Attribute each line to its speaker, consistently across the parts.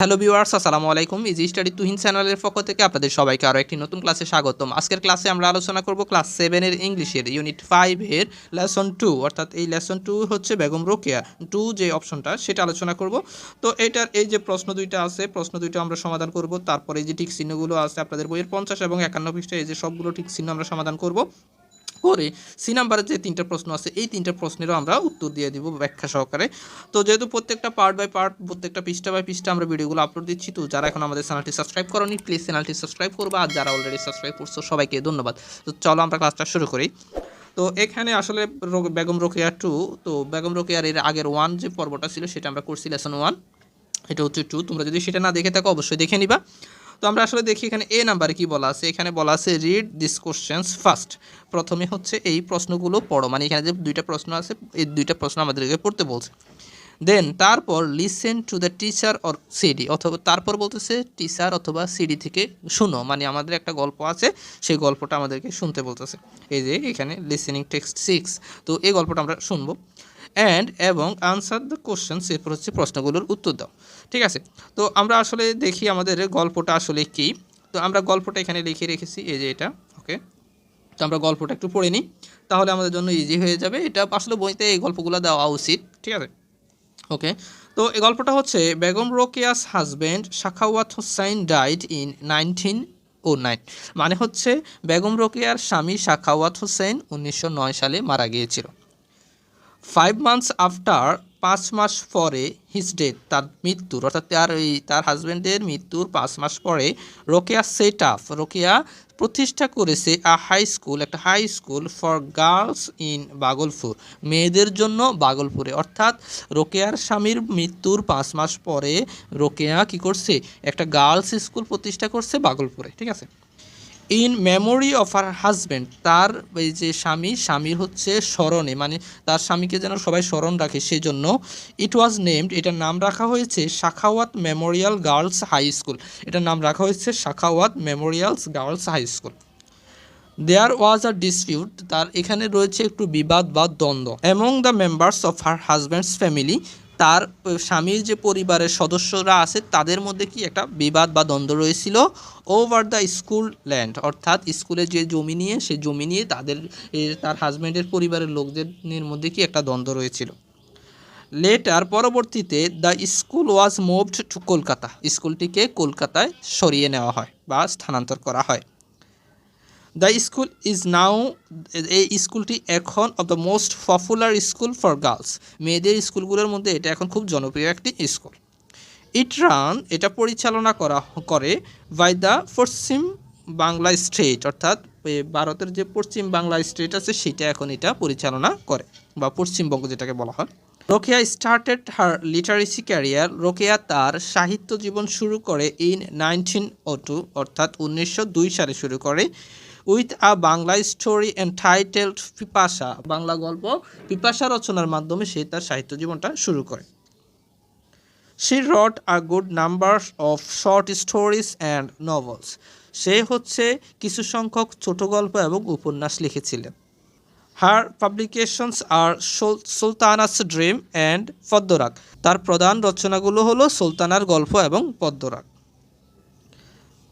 Speaker 1: Hello viewers আসসালামু আলাইকুম। Easy study Tuhin চ্যানেলের পক্ষ থেকে আপনাদের সবাইকে আরও একটি নতুন ক্লাসে স্বাগতম। আজকের ক্লাসে আমরা আলোচনা করব ক্লাস সেভেনের ইংলিশের ইউনিট ফাইভের লেসন টু অর্থাৎ এই লেসন টু হচ্ছে বেগম রোকেয়া। টু যে অপশনটা সেটা আলোচনা করব। তো এটার এই যে প্রশ্ন দুইটা আছে, প্রশ্ন দুইটা আমরা সমাধান করব। তারপরে যে ঠিক চিহ্নগুলো আছে আপনাদের বইয়ের পঞ্চাশ এবং একান্ন পৃষ্ঠায়, এই যে সবগুলো ঠিক চিহ্ন আমরা সমাধান করব। করে সি নাম্বারের যে তিনটা প্রশ্ন আছে, এই তিনটা প্রশ্নেরও আমরা উত্তর দিয়ে দিব ব্যাখ্যা সহকারে। তো যেহেতু প্রত্যেকটা পার্ট বাই পার্ট প্রত্যেকটা পৃষ্ঠা বাই পৃষ্ঠা আমরা ভিডিওগুলো আপলোড দিচ্ছি, তো যারা এখন আমাদের চ্যানেলটি সাবস্ক্রাইব করনি প্লিজ চ্যানেলটি সাবস্ক্রাইব করবে। আর যারা অলরেডি সাবস্ক্রাইব করছ, সবাইকে ধন্যবাদ। তো চলো আমরা ক্লাসটা শুরু করি। তো এখানে আসলে বেগম রোকেয়া টু তো বেগম রোকেয়ার এর আগের ওয়ান যে পর্বটা ছিল, সেটা আমরা করছি লেসন ওয়ান এটা হচ্ছে টু তোমরা যদি সেটা না দেখে থাকো, অবশ্যই দেখে নিবা। তো আমরা আসলে দেখি এখানে এ নাম্বারে কি বলা আছে? এখানে বলা আছে রিড দিস কোশ্চেন্স ফার্স্ট প্রথমে হচ্ছে এই প্রশ্নগুলো পড়ো। মানে এখানে যে দুইটা প্রশ্ন আছে, এই দুইটা প্রশ্ন আমাদেরকে পড়তে বলছে। দেন তারপর listen to the teacher or CD অথবা তারপর বলতেছে টিচার অথবা সিডি থেকে শুনো। মানে আমাদের একটা গল্প আছে, সেই গল্পটা আমাদেরকে শুনতে বলতেছে। এই যে এখানে লিসেনিং টেক্সট সিক্স তো এই গল্পটা আমরা শুনব। অ্যান্ড এবং আনসার দ্য কোশ্চেন্স এরপর হচ্ছে প্রশ্নগুলোর উত্তর দাও। ঠিক আছে? তো আমরা আসলে দেখি আমাদের গল্পটা আসলে কি। তো আমরা গল্পটা এখানে লিখে রেখেছি, এই যে এটা ওকে তো আমরা গল্পটা একটু পড়ে নিই। তাহলে আমাদের জন্য ইজি হয়ে যাবে। এটা আসলে বইতে এই গল্পগুলো দেওয়া উচিত, ঠিক আছে? ওকে তো এই গল্পটা হচ্ছে, Begum Rokeya's husband Shakhawat Hossain died in nineteen o nine মানে হচ্ছে, বেগম রোকেয়ার স্বামী শাখাওয়াত হোসেন উনিশশো নয় সালে মারা গিয়েছিল। ফাইভ মান্থস আফটার পাঁচ মাস পরে হিজ ডেথ তার মৃত্যুর, অর্থাৎ তার এই তার হাজব্যান্ডের মৃত্যুর পাঁচ মাস পরে রোকেয়া সেট আপ, রোকেয়া প্রতিষ্ঠা করেছে আ হাই স্কুল একটা high school for girls in Bhagalpur মেয়েদের জন্য বাগলপুরে অর্থাৎ রোকেয়ার স্বামীর মৃত্যুর পাঁচ মাস পরে রোকেয়া কি করছে? একটা গার্লস স্কুল প্রতিষ্ঠা করছে বাগলপুরে ঠিক আছে? In memory of her husband তার এই যে স্বামী, স্বামীর হচ্ছে স্মরণে মানে তার স্বামীকে যেন সবাই স্মরণ রাখে সেই জন্য ইট ওয়াজ নেমড এটার নাম রাখা হয়েছে Shakhawat memorial girls high school. এটার নাম রাখা হয়েছে Shakhawat memorials girls high school. There was a dispute তার এখানে রয়েছে একটু বিবাদ বা দ্বন্দ্ব। Among the members of her husband's family তার স্বামীর যে পরিবারের সদস্যরা আছে, তাদের মধ্যে কি একটা বিবাদ বা দ্বন্দ্ব রয়েছিল? ওভার দ্য স্কুল ল্যান্ড অর্থাৎ স্কুলে যে জমি নিয়ে, সে জমি নিয়ে তাদের তার হাজব্যান্ডের পরিবারের লোকদের মধ্যে কি একটা দ্বন্দ্ব রয়েছিল? লেটার পরবর্তীতে the school was moved to Kolkata স্কুলটিকে কলকাতায় সরিয়ে নেওয়া হয় বা স্থানান্তর করা হয়। দ্য স্কুল ইজ নাও এই স্কুলটি এখন of the most popular school for girls মেয়েদের স্কুলগুলোর মধ্যে এটা এখন খুব জনপ্রিয় একটি স্কুল ইট রান এটা পরিচালনা করা, করে by the Paschim Bangla state অর্থাৎ ভারতের যে পশ্চিম বাংলা স্টেট আছে, সেটা এখন এটা পরিচালনা করে, বা পশ্চিমবঙ্গ যেটাকে বলা হয়। Rokeya started her literacy career Rokeya তার সাহিত্য জীবন শুরু করে ইন নাইনটিন ও টু অর্থাৎ উনিশশো দুই সালে শুরু করে। With a Bangla story and entitled Pipasa. Bangla গল্প পিপাসা রচনার মাধ্যমে সে তার সাহিত্য জীবনটা শুরু করে। She wrote a good number of short stories and novels সে হচ্ছে কিছু সংখ্যক ছোট গল্প এবং উপন্যাস লিখেছিলেন। Her publications are Sultana's dream and Padmarag তার প্রধান রচনাগুলো হলো সুলতানার গল্প এবং Padmarag.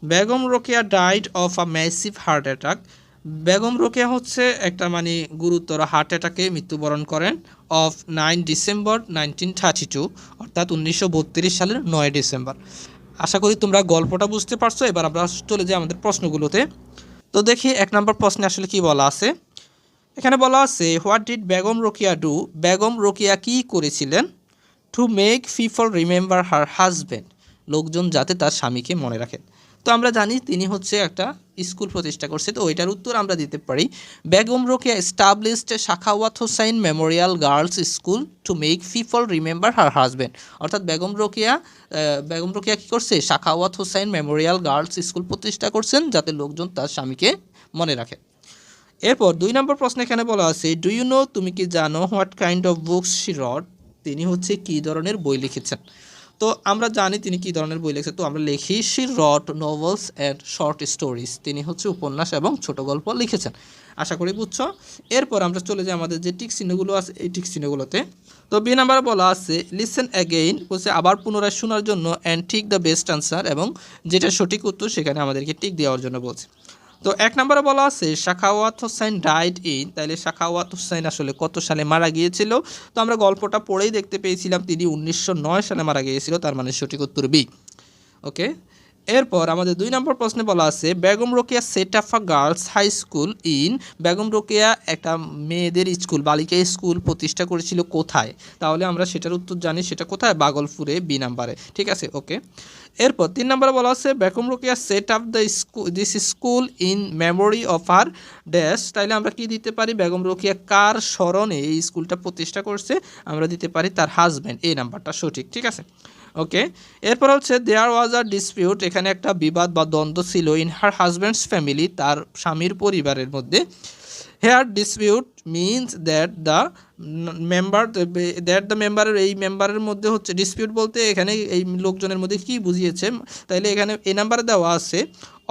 Speaker 1: Begum Rokeya died of a massive heart attack Begum Rokeya হচ্ছে একটা মানে গুরুতর হার্ট অ্যাটাকে মৃত্যুবরণ করেন of nine December nineteen thirty two অর্থাৎ উনিশশো বত্রিশ সালের নয় ডিসেম্বর আশা করি তোমরা গল্পটা বুঝতে পারছ। এবার আমরা চলে যাই আমাদের প্রশ্নগুলোতে। তো দেখি এক নম্বর প্রশ্নে আসলে কি বলা আছে? এখানে বলা আছে what did Begum Rokeya do Begum Rokeya কি করেছিলেন? To make people remember her husband লোকজন যাতে তার স্বামীকে মনে রাখেন। তো আমরা জানি তিনি হচ্ছে একটা স্কুল প্রতিষ্ঠা করছে, তো ওইটার উত্তর আমরা দিতে পারি। Begum Rokeya established Sakhawat Hossain memorial girls school to make people remember her husband অর্থাৎ বেগম রোকিয়া বেগম রোকিয়া কী করছে? Sakhawat Hossain memorial girls school প্রতিষ্ঠা করছেন যাতে লোকজন তার স্বামীকে মনে রাখে। এরপর দুই নম্বর প্রশ্ন এখানে বলা আছে ডু ইউ নো তুমি কি জানো what kind of books she wrote তিনি হচ্ছে কী ধরনের বই লিখেছেন। তো আমরা জানি তিনি কী ধরনের বই লিখেছেন। তো আমরা লিখি she wrote novels and short stories তিনি হচ্ছে উপন্যাস এবং ছোট গল্প লিখেছেন। আশা করি বুঝছ? এরপর আমরা চলে যাই আমাদের যে টিক চিহ্নগুলো আছে, এই টিক চিহ্নগুলোতে। তো বি নাম্বারে বলা আছে লিসেন অ্যাগেইন বলছে আবার পুনরায় শোনার জন্য অ্যান্ড ঠিক দ্য বেস্ট আনসার এবং যেটা সঠিক উত্তর সেখানে আমাদেরকে টিক দেওয়ার জন্য বলছে। তো এক নম্বরে বলা আছে, শাখাওয়াত হোসেন ডাইড ইন তাইলে শাখাওয়াত হোসেন আসলে কত সালে মারা গিয়েছিল? তো আমরা গল্পটা পড়েই দেখতে পেয়েছিলাম, তিনি উনিশশো নয় সালে মারা গিয়েছিল, তার মানে সঠিক উত্তর বি। ওকে? এরপর আমাদের দুই নম্বর প্রশ্নে বলা আছে, Begum Rokeya set up a girls high school in Begum Rokeya একটা মেয়েদের স্কুল, বালিকা স্কুল প্রতিষ্ঠা করেছিল কোথায়? তাহলে আমরা সেটার উত্তর জানি, সেটা কোথায়? বাগলপুরে, বি নাম্বারে। ঠিক আছে, ওকে? এরপর তিন নম্বরে বলা আছে, Begum Rokeya set up the school this school in memory of her dash. তাইলে আমরা কি দিতে পারি? বেগম রোকেয়া কার স্মরণে এই স্কুলটা প্রতিষ্ঠা করছে? আমরা দিতে পারি তার হাজব্যান্ড এই নাম্বারটা সঠিক, ঠিক আছে? ওকে এরপর হচ্ছে দেয়ার ওয়াজ আর ডিসপিউট এখানে একটা বিবাদ বা দ্বন্দ্ব ছিল ইন হার হাজব্যান্ডস ফ্যামিলি তার স্বামীর পরিবারের মধ্যে। Here dispute means that the member that the member এই মেম্বারের মধ্যে হচ্ছে ডিসপিউট বলতে এখানে এই লোকজনের মধ্যে কি বুঝিয়েছে, তাইলে এখানে এই নাম্বারে দেওয়া আছে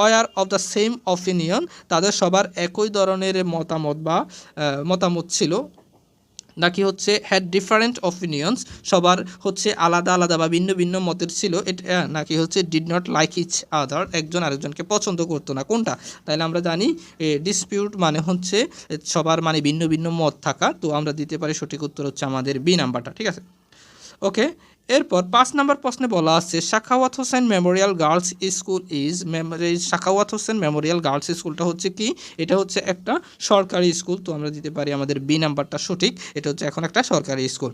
Speaker 1: were of the same opinion তাদের সবার একই ধরনের মতামত বা মতামত ছিল। নাকি হচ্ছে হ্যাড ডিফারেন্ট অপিনিয়ন্স সবার হচ্ছে আলাদা আলাদা বা ভিন্ন ভিন্ন মতের ছিল এটা নাকি হচ্ছে did not like each other একজন আরেকজনকে পছন্দ করতো না, কোনটা? তাইলে আমরা জানি ডিসপিউট মানে হচ্ছে সবার মানে ভিন্ন ভিন্ন মত থাকা, তো আমরা দিতে পারি সঠিক উত্তর হচ্ছে আমাদের বি নাম্বারটা ঠিক আছে? ওকে এরপর পাঁচ নম্বর প্রশ্নে বলা আছে, Sakhawat Hossain memorial girls school is Sakhawat Hossain memorial girls স্কুলটা হচ্ছে কি? এটা হচ্ছে একটা সরকারি স্কুল, তো আমরা দিতে পারি আমাদের বি নাম্বারটা সঠিক, এটা হচ্ছে এখন একটা সরকারি স্কুল।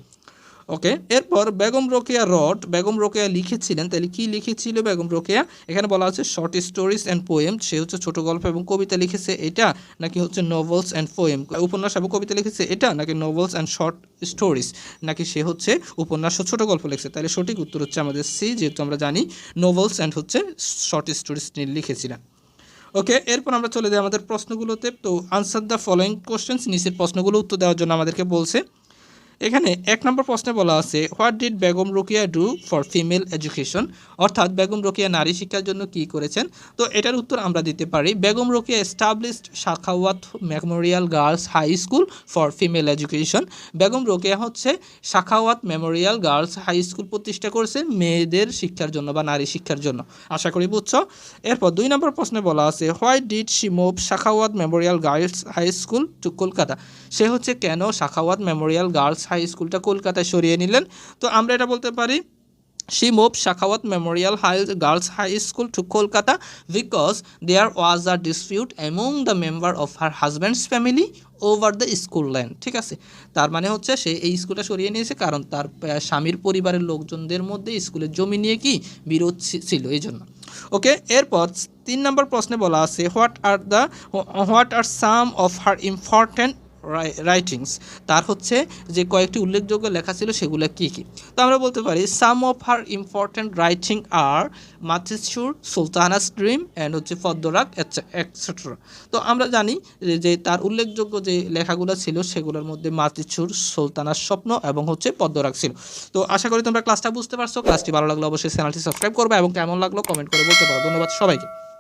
Speaker 1: ওকে, এরপর বেগম রোকেয়া রড বেগম রোকেয়া লিখেছিলেন, তাহলে কি লিখেছিল বেগম রোকেয়া? এখানে বলা হচ্ছে শর্ট স্টোরিজ অ্যান্ড পোয়েম সে হচ্ছে ছোট গল্প এবং কবিতা লিখেছে এটা, নাকি হচ্ছে নোভেলস অ্যান্ড পোয়েম উপন্যাস এবং কবিতা লিখেছে এটা, নাকি নোভেলস অ্যান্ড শর্ট স্টোরিজ নাকি সে হচ্ছে উপন্যাস ও ছোট গল্প লিখেছে? তাহলে সঠিক উত্তর হচ্ছে আমাদের সি, যেহেতু আমরা জানি নোভেলস অ্যান্ড হচ্ছে শর্ট স্টোরিজ তিনি লিখেছিলেন। ওকে, এরপর আমরা চলে যাই আমাদের প্রশ্নগুলোতে। তো আনসার দ্য ফলোয়িং কোশ্চেন্স নিচের প্রশ্নগুলো উত্তর দেওয়ার জন্য আমাদেরকে বলছে এখানে এক নম্বর প্রশ্নে বলা আছে, what did Begum Rokeya do for female education? অর্থাৎ বেগম রোকিয়া নারী শিক্ষার জন্য কি করেছেন? তো এটার উত্তর আমরা দিতে পারি, Begum Rokeya established Sakhawat memorial girls high school for female education. Begum Rokeya হচ্ছে Sakhawat memorial girls high school প্রতিষ্ঠা করেছে মেয়েদের শিক্ষার জন্য বা নারী শিক্ষার জন্য। আশা করি বুঝছ? এরপর দুই নম্বর প্রশ্নে বলা আছে, why did she move Sakhawat memorial girls high school to Kolkata? সে হচ্ছে কেন শাখাওয়াত মেমোরিয়াল গার্লস হাই স্কুলটা কলকাতায় সরিয়ে নিলেন। তো আমরা এটা বলতে পারি, She moved Shakawat Memorial High Girls High School to Kolkata because there was a dispute among the member of her husband's family over the school land, ঠিক আছে? তার মানে হচ্ছে সে এই স্কুলটা সরিয়ে নিয়েছে কারণ তার স্বামীর পরিবারের লোকজনদের মধ্যে স্কুলের জমি নিয়ে কি বিরোধ ছিল এই জন্য। ওকে এরপর তিন নম্বর প্রশ্নে বলা আছে what are the what are some of her important writings তার হচ্ছে যে কয়েকটি উল্লেখযোগ্য লেখা ছিল সেগুলো কি কি? তো আমরা বলতে পারি some of her important writing are Motichur Sultana's dream and হচ্ছে পদ্মরাগ এটসেট্রা তো আমরা জানি যে- তার উল্লেখযোগ্য যে লেখাগুলো ছিল সেগুলোর মধ্যে মাতিচুর সুলতানার স্বপ্ন এবং হচ্ছে পদ্মরাগ ছিল। তো আশা করি তোমরা ক্লাসটা বুঝতে পারছ। ক্লাসটি ভালো লাগল অবশ্যই চ্যানেলটি সাবস্ক্রাইব করবে এবং কেমন লাগল কমেন্ট করে বলতে পারো। ধন্যবাদ সবাইকে।